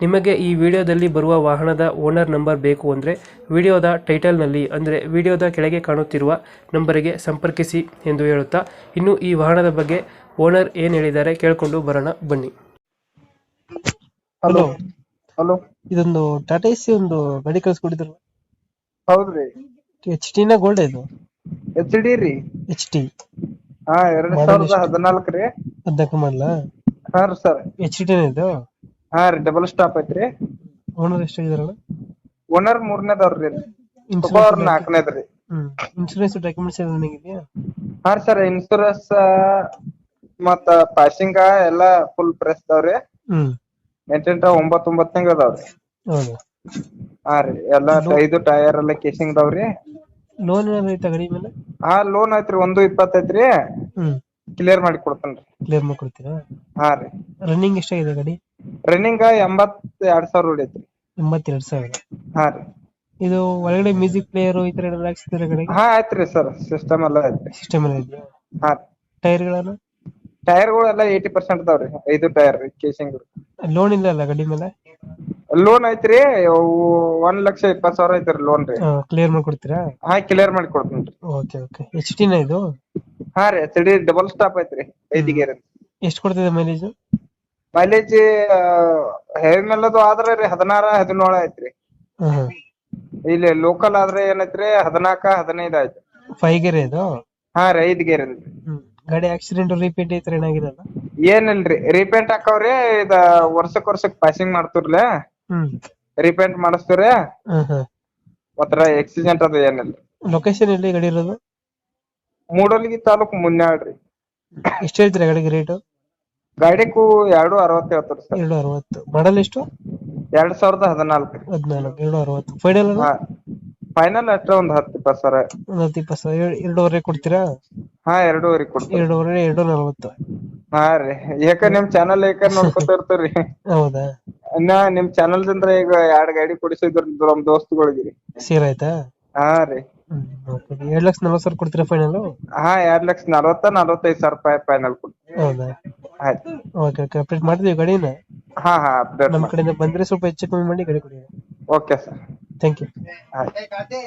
ನಿಮಗೆ ಈ ವಿಡಿಯೋದಲ್ಲಿ ಬರುವ ವಾಹನದ ಓನರ್ ನಂಬರ್ ಬೇಕು ಅಂದರೆ ವಿಡಿಯೋದ ಟೈಟಲ್ನಲ್ಲಿ ಅಂದರೆ ವಿಡಿಯೋದ ಕೆಳಗೆ ಕಾಣುತ್ತಿರುವ ನಂಬರಿಗೆ ಸಂಪರ್ಕಿಸಿ ಎಂದು ಹೇಳುತ್ತಾ ಇನ್ನು ಈ ವಾಹನದ ಬಗ್ಗೆ ಓನರ್ ಏನು ಹೇಳಿದ್ದಾರೆ ಕೇಳಿಕೊಂಡು ಬರೋಣ ಬನ್ನಿ. ಹಲೋ. ಹಲೋ. ಇದೊಂದು ಟಾಟಾ ಎಸಿ ಒಂದು ಗಾಡಿ ಕಳಿಸ್ಕೊಟ್ಟಿದ್ರು ಹೌದ್ರಿ. ಎಚ್ನ ಗೋಲ್ಡ್ ಇದು? ಎಚ್ ಡಿ ರೀ. ಎಚ್ ಟಿ ಹಾ ಎರಡ್ Model ಸಾವಿರದ ಎಷ್ಟು? ಹದಿನಾಲ್ಕು ರೀ. ಹದಿನಾಲ್ಕು ಮಾಡಲ ಹಾ ರೀ ಸರ್. ಎಚ್ ಟಿನ ಇದು? ಹಾ ರೀ ಡಬಲ್ ಸ್ಟಾಪ್ ಐತ್ರಿ. ಓನರ್ ಎಷ್ಟಾಗಿದಾರಲ್ಲ ಓನರ್ ಮೂರನೇದವ್ರಿ ಇನ್ಸೂರೆನ್ಸ್ ನಾಲ್ಕನೇದ್ರಿ ಹ್ಮ್ ಇನ್ಸೂರೆನ್ಸ್ ಡಾಕ್ಯುಮೆಂಟ್ಸ್ ಏನಾದ್ರು ಇದೆಯಾ ಹಾ ಸರ್ ಇನ್ಸೂರೆನ್ಸ್ ಮತ್ತ ಪಾಸಿಂಗ್ ಎಲ್ಲಾ ಫುಲ್ ಪ್ರೆಸ್ ಅದಾವ್ರಿ ಹ್ಮ್. ಎಂಟೆಂಟ ಒಂಬತ್ ಒಂಬತ್ತಂಗ ಅದಾವ್ರಿ ಹಾ ರೀ ಎಲ್ಲಾ ಐದು ಟೈರ್ ಎಲ್ಲ ಕೇಸಿಂಗ್ ಅದಾವ್ರಿ ಲೋನ್ ಏನಾರ ಐತಾ ಗಾಡಿ ಮೇಲೆ? ಹಾ ಲೋನ್ ಐತ್ರಿ ಒಂದು ಇಪ್ಪತ್ತೈತ್ರಿ ಕ್ಲಿಯರ್ ಮಾಡಿ ಕೊಡ್ತೇನ್ರಿ. ಕ್ಲಿಯರ್ ಮಾಡ್ಕೊಡ್ತೀರಾ ಹಾ ರೀ. ರನ್ನಿಂಗ್ ಎಷ್ಟಾಗಿದೆ ಗಾಡಿ? ರನ್ನಿಂಗ್ ಎಂಬತ್ ಎರಡ್ ಸಾವಿರ ಹೊಡೈತ್ರಿ ಎಂಬತ್ತೆರಡು ಸಾವಿರ. ಹಾ ರೀ. ಇದು ಒಳಗಡೆ ಮ್ಯೂಸಿಕ್ ಪ್ಲೇಯರ್ ಈ ತರ ಏನಾದ್ರು ಹಾಕ್ಸಿದ್ರೆ ಗಾಡಿಗೆ ಹಾ ಆಯ್ತ್ರಿ ಸರ್. ಸಿಸ್ಟಮ್ ಎಲ್ಲ ಐತ್ರಿ. ಸಿಸ್ಟಮ್ ಎಲ್ಲ ಇದೆಯಾ ಹಾ ಟೈರ್ಗಳನ್ನು ಟೈರ್ಗಳೆಲ್ಲ ಏಯ್ಟಿ ಪರ್ಸೆಂಟ್ ಅದಾವ್ರಿ ಐದು ಟೈರ್ ಕೇಸಿಂಗ್ ಲೋನ್ ಇಲ್ಲ ಅಲ್ಲ ಗಡಿ ಮೇಲೆ? ಲೋನ್ ಐತ್ರಿ ಅವು ಒಂದ್ ಲಕ್ಷ ಇಪ್ಪತ್ ಸಾವಿರ ಐತ್ರಿ ಲೋನ್ ರೀ. ಕ್ಲಿಯರ್ ಮಾಡ್ಕೊಡ್ತೀರಾ? ಹಾ ಕ್ಲಿಯರ್ ಮಾಡಿ ಕೊಡ್ತೀನಿ ಓಕೆ ಓಕೆ. ಎಚ್ ಟಿನ ಇದು? ಹಾ ರೀ ಎಚ್ ಡಿ ಡಬಲ್ ಸ್ಟಾಪ್ ಐತ್ರಿ ಐದು ಗೇರ್ ಎಷ್ಟು ಕೊಡ್ತಿದೆ ಮೈಲೇಜ್ ಮೈಲೇಜ್ ಹೆವಿ ಮೇಲದು ಆದ್ರೆ ರೀ ಹದಿನಾರ ಹದಿನೇಳು ಐತ್ರಿ ಹಾಂ ಇಲ್ಲಿ ಲೋಕಲ್ ಆದ್ರೆ ಏನೈತ್ರಿ ಹದಿನಾಲ್ಕ ಹದಿನೈದು ಆಯ್ತು. ಫೈವ್ ಗೇರ್ ಇದು? ಹಾ ರೀ ಐದ್ ಗೇರ್ ಹ್ಮ್. ಗಾಡಿ ಆಕ್ಸಿಡೆಂಟ್ ರಿಪೀಟ್ ಐತ್ರಿ ತರ ಏನಾಗಿರಲ್ಲ ಏನಿಲ್ರಿ ರೀಪೇಂಟ್ ಹಾಕವ್ರಿ ಇದ ವರ್ಷಕ್ ವರ್ಷಕ್ ಪಾಸಿಂಗ್ ಮಾಡ್ತಿರ್ಲೆ. ಹ್ಮ್. ರೀಪೇಂಟ್ ಮಾಡಿಸ್ತೀವ್ರಿ. ಆಕ್ಸಿಡೆಂಟ್ ಹಾಂ ಮತ್ತ ಎಕ್ಸಿಡೆಂಟ್ ಅದು ಏನಿಲ್ಲ ಲೊಕೇಶನ್ ಎಲ್ಲಿ ಗಾಡಿ ಇರೋದು? ಮೂಡಲ್ಗಿ ತಾಲೂಕ್ ಮುನ್ಯಾಳ್ರಿ. ಎಷ್ಟು ಹೇಳ್ತೀರಾ ಗಾಡಿಗೆ ರೇಟು ಗಾಡಿಗೂ ಎರಡು ಅರವತ್ತು ಹೇಳ್ತಾರೆ ಸರ್. ಎರಡು ಅರವತ್ತು. ಮಾಡಲ್ ಎಷ್ಟು? ಎರಡ್ ಸಾವಿರದ ಹದಿನಾಲ್ಕು. ಹದಿನಾಲ್ಕು ಎರಡು ಅರವತ್ತು. ಫೈನಲ್ ಫೈನಲ್ ಅಷ್ಟೇ ಒಂದ್ ಹತ್ತು ಇಪ್ಪತ್ತು ಸಾವಿರ. ಒಂದು ಹತ್ತು ಇಪ್ಪತ್ತು ಸಾವಿರ. ಎರಡು- ಎರಡೂವರೆ ಕೊಡ್ತೀರಾ? ಹಾ ಎರಡೂವರೆ ಕೊಡ್ತೀವಿ. ಎರಡೂವರೆ ಎರಡು ನಲವತ್ತು ಹಾ ರೀ. ಯಾಕ ನಿಮ್ ಚಾನಲ್ ಯಾಕ ನೋಡ್ಕೊತ ಇರ್ತೀರಿ? ಹೌದಾ? ಇನ್ನ ನಿಮ್ ಚಾನಲ್ ದಿಂದ ಈಗ ಎರಡ್ ಗಾಡಿ ಕೊಡಿಸಿದ್ರು ನಮ್ ದೋಸ್ತುಗಳಿಗೆ ರೀ ಸೇರ್ ಆಯ್ತಾ? ಹಾ ರೀ. ಎರಡು ಲಕ್ಷ ನಲ್ವತ್ತು ಸಾವಿರ ಕೊಡ್ತೀರಾ ಫೈನಲ್ ಹಾ ಎರಡ್ ಲಕ್ಷ ನಲವತ್ತ ನಲವತ್ತೈದು ಸಾವಿರ ರೂಪಾಯಿ ಫೈನಲ್ ಕೊಡ್ತೀವಿ. ಹೌದಾ? ಆಯ್ತು. ಓಕೆ ಓಕೆ ಅಪ್ಡೇಟ್ ಮಾಡ್ತೀವಿ ಗಾಡಿನ? ಹಾ ಹಾ ಅಪ್ಡೇಟ್ ನಮ್ಮ ಕಡೆಯಿಂದ ಬಂದ್ರೆ ಸ್ವಲ್ಪ ಹೆಚ್ಚು ಕಮ್ಮಿ ಮಾಡಿ ಗಾಡಿ ಕೊಡಿ. ಓಕೆ ಸರ್ ಥ್ಯಾಂಕ್ ಯು ಆಯ್ತು.